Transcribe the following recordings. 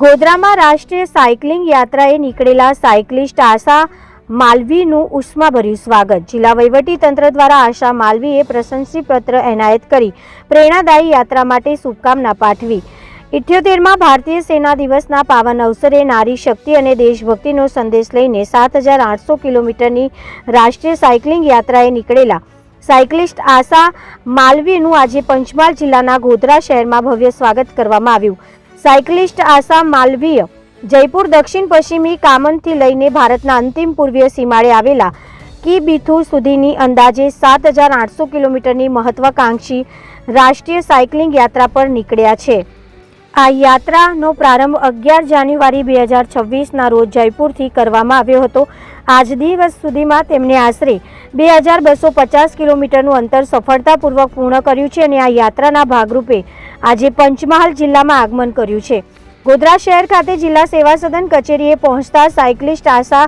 ગોધરામાં રાષ્ટ્રીય સાયકલિંગ યાત્રાએ નીકળેલા સાયકલિસ્ટ આશા માલવીનું ઉષ્માભર્યું સ્વાગત. જિલ્લા તંત્ર દ્વારા આશા માલવીએ પ્રશંસીપત્ર એનાયત કરી પ્રેરણાદાયી યાત્રા માટે શુભકામના પાઠવી. ઇઠ્યોતેરમાં ભારતીય સેના દિવસના પાવન અવસરે નારી શક્તિ અને દેશભક્તિનો સંદેશ લઈને સાત હજાર આઠસો કિલોમીટરની રાષ્ટ્રીય સાયકલિંગ યાત્રાએ નીકળેલા. સાયકલિસ્ટ આશા માલવીનું આજે પંચમહાલ જિલ્લાના ગોધરા શહેરમાં ભવ્ય સ્વાગત કરવામાં આવ્યું. સાયકલિસ્ટ આસામ માલવીય જયપુર દક્ષિણ પશ્ચિમી કામનથી લઈને ભારતના અંતિમ પૂર્વીય સીમાડે આવેલા કીબીથુ સુધીની અંદાજે સાત હજાર આઠસો કિલોમીટરની મહત્વાકાંક્ષી રાષ્ટ્રીય સાયકલિંગ યાત્રા પર નીકળ્યા છે. આ યાત્રાનો પ્રારંભ અગિયાર જાન્યુઆરી બે હજાર છવ્વીસના રોજ જયપુરથી કરવામાં આવ્યો હતો. આજ દિવસ સુધીમાં તેમણે આશરે બે હજાર બસો પચાસ કિલોમીટરનું અંતર સફળતાપૂર્વક પૂર્ણ કર્યું છે અને આ યાત્રાના ભાગરૂપે આજે પંચમહાલ જિલ્લામાં આગમન કર્યું છે. ગોધરા શહેર ખાતે જિલ્લા સેવા સદન કચેરીએ પહોંચતા સાયકલિસ્ટ આશા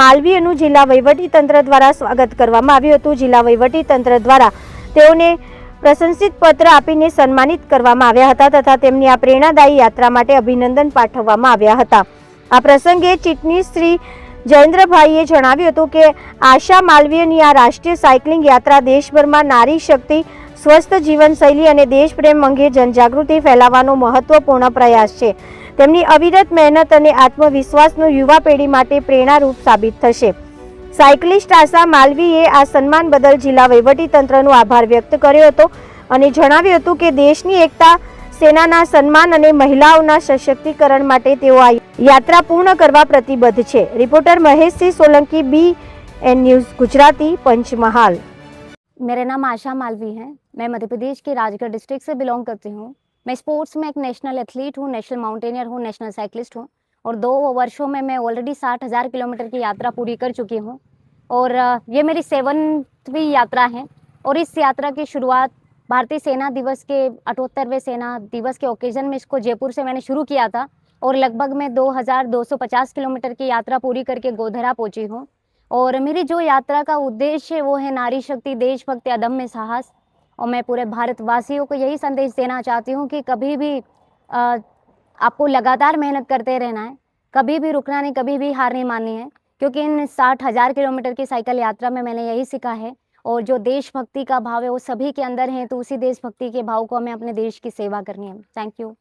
માલવીયનું જિલ્લા વહીવટી તંત્ર દ્વારા સ્વાગત કરવામાં આવ્યું હતું. જિલ્લા વહીવટી તંત્ર દ્વારા તેઓને પ્રશંસિત પત્ર આપીને સન્માનિત કરવામાં આવ્યા હતા તથા તેમની આ પ્રેરણાદાયી યાત્રા માટે અભિનંદન પાઠવવામાં આવ્યા હતા. આ પ્રસંગે ચીટની શ્રી જયેન્દ્રભાઈએ જણાવ્યું હતું કે, આશા માલવીયની આ રાષ્ટ્રીય સાયકલિંગ યાત્રા દેશભરમાં નારી શક્તિ, સ્વસ્થ જીવનશૈલી અને દેશપ્રેમ અંગે જનજાગૃતિ ફેલાવવાનો મહત્વપૂર્ણ પ્રયાસ છે. તેમની અવિરત મહેનત અને આત્મવિશ્વાસનો યુવા પેઢી માટે પ્રેરણારૂપ સાબિત થશે. સાયકલિસ્ટ આશા માલવીએ આ સન્માન બદલ જિલ્લા વહીવટીતંત્રનો આભાર વ્યક્ત કર્યો હતો અને જણાવ્યું હતું કે દેશની એકતા સેનાના સન્માન અને મહિલાઓના સશક્તિકરણ માટે તેઓ આ યાત્રા પૂર્ણ કરવા પ્રતિબદ્ધ છે reporter Maheshsinh Solanki B N news Gujarati Panchmahal मेरा नाम आशा मालवी है मैं मध्य प्रदेश के राजगढ़ डिस्ट्रिक्ट से बिलोंग करती हूँ मैं स्पोर्ट्स में एक नेशनल एथलीट हूँ नेशनल माउंटेनियर हूँ नेशनल साइकिलिस्ट हूँ और दो वर्षों में मैं ऑलरेडी साठ हज़ार किलोमीटर की यात्रा पूरी कर चुकी हूँ। और ये मेरी सेवनवीं यात्रा है। और इस यात्रा की शुरुआत भारतीय सेना दिवस के अठहत्तरवें सेना दिवस के ओकेजन में इसको जयपुर से मैंने शुरू किया था। और लगभग मैं 2250 किलोमीटर की यात्रा पूरी करके गोधरा पहुँची हूँ। और मेरी जो यात्रा का उद्देश्य वो है नारी शक्ति, देशभक्ति, अदम्य साहस। और मैं पूरे भारतवासियों को यही संदेश देना चाहती हूँ कि कभी भी आपको लगातार मेहनत करते रहना है। कभी भी रुकना नहीं, कभी भी हार नहीं माननी है। क्योंकि इन साठ हज़ार किलोमीटर की साइकिल यात्रा में मैंने यही सीखा है और जो देशभक्ति का भाव है, वो सभी के अंदर है तो उसी देशभक्ति के भाव को हमें अपने देश की सेवा करनी है। Thank you